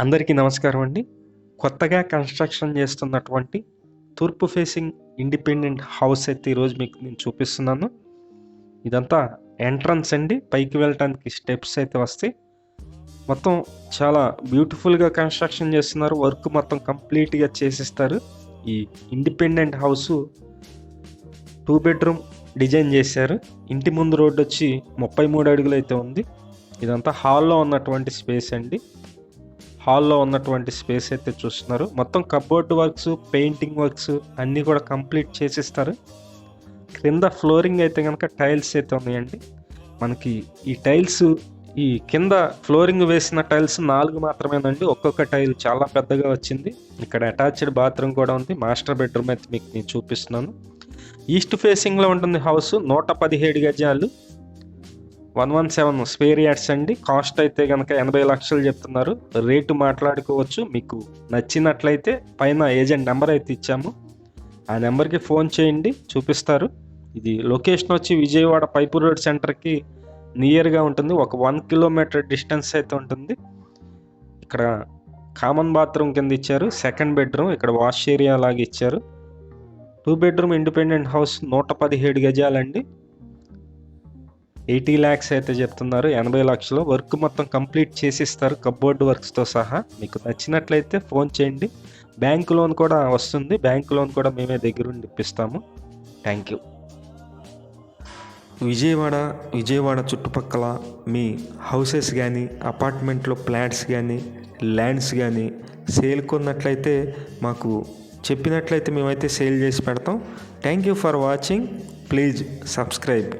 అందరికీ నమస్కారం అండి. కొత్తగా కన్స్ట్రక్షన్ చేస్తున్నటువంటి తూర్పు ఫేసింగ్ ఇండిపెండెంట్ హౌస్ అయితే ఈరోజు మీకు నేను చూపిస్తున్నాను. ఇదంతా ఎంట్రన్స్ అండి. పైకి వెళ్ళటానికి స్టెప్స్ అయితే వస్తాయి. మొత్తం చాలా బ్యూటిఫుల్గా కన్స్ట్రక్షన్ చేస్తున్నారు. వర్క్ మొత్తం కంప్లీట్గా చేసిస్తారు. ఈ independent house two bedroom design చేశారు. ఇంటి ముందు రోడ్డు వచ్చి ముప్పై మూడు అడుగులు అయితే ఉంది. ఇదంతా హాల్లో ఉన్నటువంటి స్పేస్ అండి. హాల్లో ఉన్నటువంటి స్పేస్ అయితే చూస్తున్నారు. మొత్తం కబోర్డ్ వర్క్స్ పెయింటింగ్ వర్క్స్ అన్నీ కూడా కంప్లీట్ చేసిస్తారు. క్రింద ఫ్లోరింగ్ అయితే కనుక టైల్స్ అయితే ఉన్నాయండి. మనకి ఈ టైల్స్ ఈ కింద ఫ్లోరింగ్ వేసిన టైల్స్ నాలుగు మాత్రమేనండి. ఒక్కొక్క టైల్ చాలా పెద్దగా వచ్చింది. ఇక్కడ అటాచ్డ్ బాత్రూమ్ కూడా ఉంది. మాస్టర్ బెడ్రూమ్ అయితే మీకు నేను చూపిస్తున్నాను. ఈస్ట్ ఫేసింగ్లో ఉంటుంది హౌస్ నూట పదిహేడు గజాలు. One one seven square yards అండి. కాస్ట్ అయితే కనుక ఎనభై లక్షలు చెప్తున్నారు. రేటు మాట్లాడుకోవచ్చు. మీకు నచ్చినట్లయితే పైన ఏజెంట్ నెంబర్ అయితే ఇచ్చాము. ఆ నెంబర్కి ఫోన్ చేయండి. చూపిస్తారు. ఇది లొకేషన్ వచ్చి విజయవాడ పైపు రోడ్ సెంటర్కి నియర్గా ఉంటుంది. ఒక వన్ కిలోమీటర్ డిస్టెన్స్ అయితే ఉంటుంది. ఇక్కడ కామన్ బాత్రూమ్ కింద ఇచ్చారు. Second bedroom. ఇక్కడ వాష్ ఏరియా లాగా ఇచ్చారు. టూ బెడ్రూమ్ ఇండిపెండెంట్ హౌస్ నూట పదిహేడు గజాలండి. ఎయిటీ ల్యాక్స్ అయితే చెప్తున్నారు. ఎనభై లక్షలు. వర్క్ మొత్తం కంప్లీట్ చేసిస్తారు. కబోర్డ్ వర్క్స్తో సహా. మీకు నచ్చినట్లయితే ఫోన్ చేయండి. బ్యాంక్ లోన్ కూడా వస్తుంది. బ్యాంక్ లోన్ కూడా మేమే దగ్గరుండి ఇప్పిస్తాము. Thank you. విజయవాడ విజయవాడ చుట్టుపక్కల మీ హౌసెస్ కానీ అపార్ట్మెంట్లో ఫ్లాట్స్ కానీ ల్యాండ్స్ కానీ సేల్ కొన్నట్లయితే మాకు చెప్పినట్లయితే మేమైతే సేల్ చేసి పెడతాం. Thank you for watching. Please subscribe.